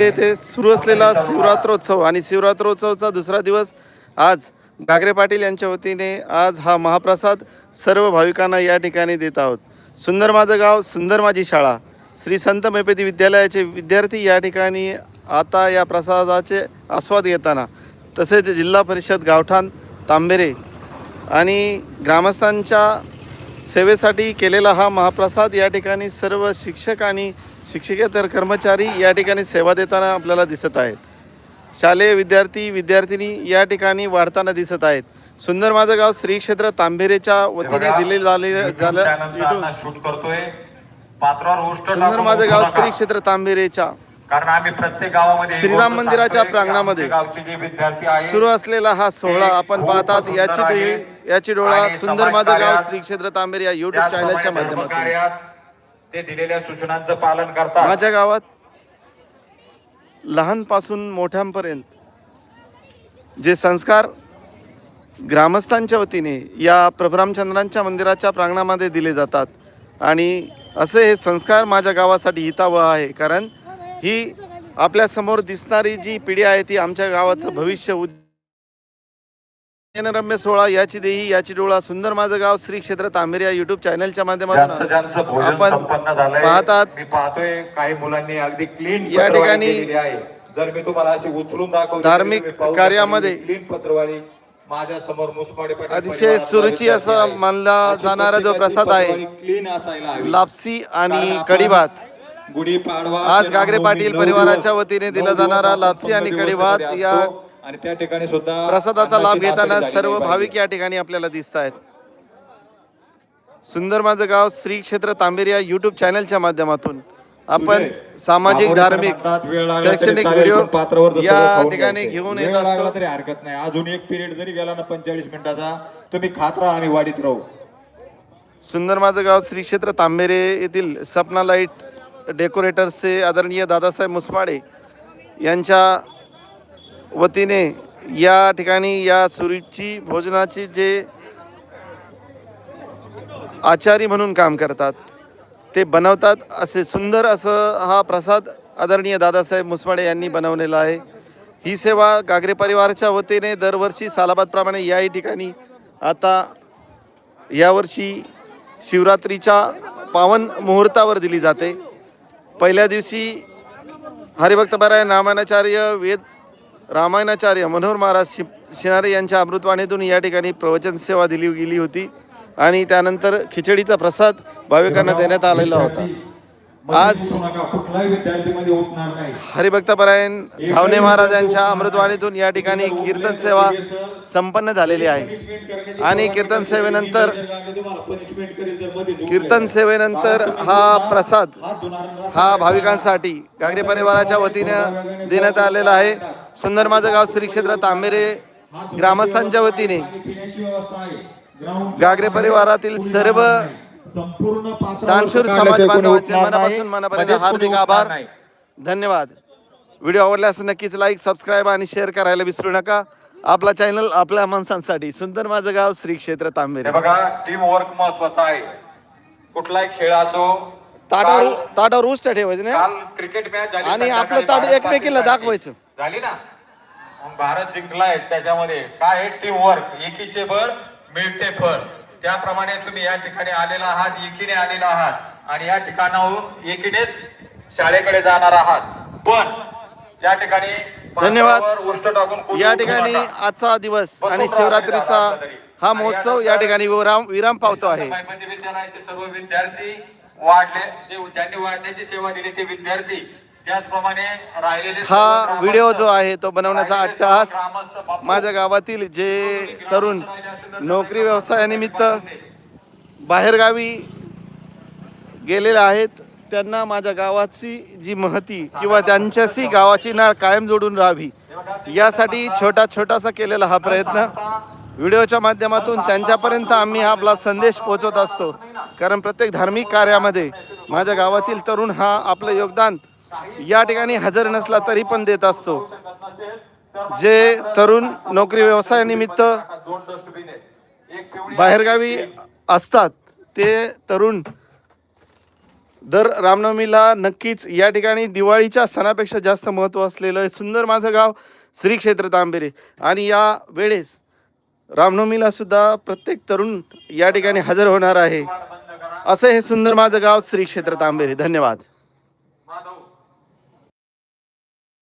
येथे सुरू असलेला शिवरात्रोत्सव आणि शिवरात्रोत्सवचा दुसरा दिवस आज गागरे पाटील यांच्या वतीने आज हा महाप्रसाद सर्व भाविकांना या ठिकाणी देत आहोत. सुंदर माझं गाव सुंदर माझी शाळा. श्री संत मेपेदी विद्यालयाचे विद्यार्थी या ठिकाणी आता या प्रसादाचे आस्वाद घेताना तसेच जिल्हा परिषद गावठाण तांबेरे आणि ग्रामस्थांच्या सेवेसाठी केलेला हा महाप्रसाद या ठिकाणी सर्व शिक्षक आणि शिक्षकेतर कर्मचारी या ठिकाणी सेवा देताना आपल्याला दिसत आहेत. शालेय विद्यार्थी विद्यार्थिनी या ठिकाणी वाढताना दिसत आहेत. सुंदर माझं गाव श्री क्षेत्र तांबेरेच्या वतीने दिले झाले सुंदर माझं गाव. श्री क्षेत्र तांबेरेच्या. कारण आम्ही प्रत्येक गावामध्ये श्रीराम मंदिराच्या प्रांगणामध्ये सुरू असलेला हा सोहळा आपण पाहतात. याची याची डोळा सुंदर माझं गाव श्री क्षेत्र तांबेरे या युट्यूब चॅनलच्या माध्यमातून. ते दिलेल्या सूचनांचं पालन करतात. माझ्या गावात लहानपासून मोठ्यांपर्यंत जे संस्कार ग्रामस्थांच्या वतीने या प्रभरामचंद्रांच्या मंदिराच्या प्रांगणामध्ये दिले जातात आणि असे हे संस्कार माझ्या गावासाठी हितावह आहे कारण ही आपल्यासमोर दिसणारी जी पिढी आहे ती आमच्या गावाचं भविष्य उद रम्य सोहळा याची देही याची डोळा सुंदर माझं गाव श्री क्षेत्र तांबेरे या युट्यूब चॅनलच्या माध्यमातून आपण पाहतात. मी पाहतोय काही मुलांनी अगदी क्लीन या ठिकाणी जर मी तुम्हाला अशी उचलून दाखवतो धार्मिक कार्यामध्ये क्लीन पत्रवाळी माझ्यासमोर मुसमाडे पाटील अतिशय सुरुची असा. मानला जाणारा जो प्रसाद आहे क्लीन असायला लापसी आणि कढीभात गुढीपाडवा आज गागरे पाटील परिवाराच्या वतीने दिला जाणारा लापसी आणि कढीभात या. आणि त्या ठिकाणी सुद्धा प्रसादाचा लाभ घेताना सर्व भाविक. या ठिकाणी आपल्याला दिसत आहेत सुंदर माझं गाव श्री क्षेत्र तांबेरी या युट्यूब चॅनलच्या माध्यमातून आपण सामाजिक धार्मिक शैक्षणिक व्हिडिओ या ठिकाणी. घेऊन येत असतो तरी हरकत नाही अजून एक पिरियड जरी गेला ना पंचेचाळीस मिनिटाचा तुम्ही खात राहा आम्ही वाढीत राहू सुंदर माझं गाव श्री क्षेत्र तांबेरे येथील सपना लाइट डेकोरेटर्सचे आदरणीय दादासाहेब मुसमाडे यांच्या वतीने या ठिकाणी या सुरीची भोजनाची जे आचारी म्हणून काम करतात ते बनवतात. असे सुंदर असं हा प्रसाद आदरणीय दादासाहेब मुसमाडे यांनी बनवलेला आहे. ही सेवा गागरे परिवाराच्या वतीने दरवर्षी सालाबादप्रमाणे याही ठिकाणी आता यावर्षी शिवरात्रीच्या पावन मुहूर्तावर दिली जाते. पहिल्या दिवशी हरिभक्तपरायण नामानाचार्य वेद रामायणाचार्य मनोहर महाराज शि शिनारे यांच्या अमृतवाणीतून या ठिकाणी प्रवचन सेवा दिली गेली होती. आणि त्यानंतर खिचडीचा प्रसाद भाविकांना देण्यात आलेला होता. आज हरिभक्तपरायण धावणे महाराज यांच्या अमृतवाणीतून या ठिकाणी कीर्तन सेवा संपन्न झालेली आहे. आणि कीर्तन सेवेनंतर कीर्तन सेवेनंतर हा प्रसाद हा भाविकांसाठी गागरे परिवाराच्या वतीने देण्यात आलेला आहे. सुंदर माझं गाव श्री क्षेत्र तांबेरे ग्रामस्थांच्या वतीने गागरे परिवारातील सर्व दानशूर समाज बांधवांचे मनापासून मनापर्यंत हार्दिक आभार. धन्यवाद. व्हिडिओ आवडल्यास नक्कीच लाईक सबस्क्राईब आणि शेअर करायला विसरू नका. आपला चॅनल आपल्या माणसांसाठी. सुंदर माझं गाव श्री क्षेत्र तांबेरे. हे बघा टीम वर्क महत्त्वाचा आहे. कुठलाही खेळ असो ताटावर ताटावर उष्ट ठेवायचं काल क्रिकेट मॅच झाली आणि आपलं ताट एकमेकीला. दाखवायचं. झाली ना? भारत जिंकलाय त्याच्यामध्ये. काय आहे? टीम वर्क एकीचे बळ मिळते फळ. त्याप्रमाणे तुम्ही या ठिकाणी आलेला आहात एकीने आलेला आहात आणि या ठिकाणाहून एकीनेच शाळेकडे जाणार आहात पण या ठिकाणी धन्यवाद. या ठिकाणी. आजचा दिवस आणि शिवरात्रीचा हा महोत्सव या ठिकाणी विराम विराम पावतो आहे विद्यालयाचे सर्व विद्यार्थी वाढले ज्यांनी वाढण्याची सेवा दिली ते विद्यार्थी हा व्हिडिओ जो आहे तो बनवण्याचा अट्टहास माझ्या गावातील जे तरुण नोकरी व्यवसायानिमित्त बाहेरगावी गेलेले आहेत. त्यांना माझ्या गावाची जी महती किंवा त्यांच्याशी गावाची नाळ कायम जोडून राहावी यासाठी छोटा छोटासा केलेला हा प्रयत्न. व्हिडिओच्या माध्यमातून त्यांच्यापर्यंत आम्ही हा आपला संदेश पोहोचवत असतो. कारण प्रत्येक धार्मिक कार्यामध्ये माझ्या गावातील तरुण हा आपलं योगदान या ठिकाणी हजर नसला तरी पण देत असतो. जे तरुण नोकरी व्यवसायानिमित्त बाहेरगावी असतात ते तरुण दर रामनवमीला नक्कीच या ठिकाणी दिवाळीच्या सणापेक्षा जास्त महत्त्व असलेलं सुंदर माझं गाव श्री क्षेत्र तांबेरे. आणि या वेळेस रामनवमीला सुद्धा प्रत्येक तरुण या ठिकाणी हजर होणार आहे. असं हे सुंदर माझं गाव श्री क्षेत्र तांबेरे. धन्यवाद.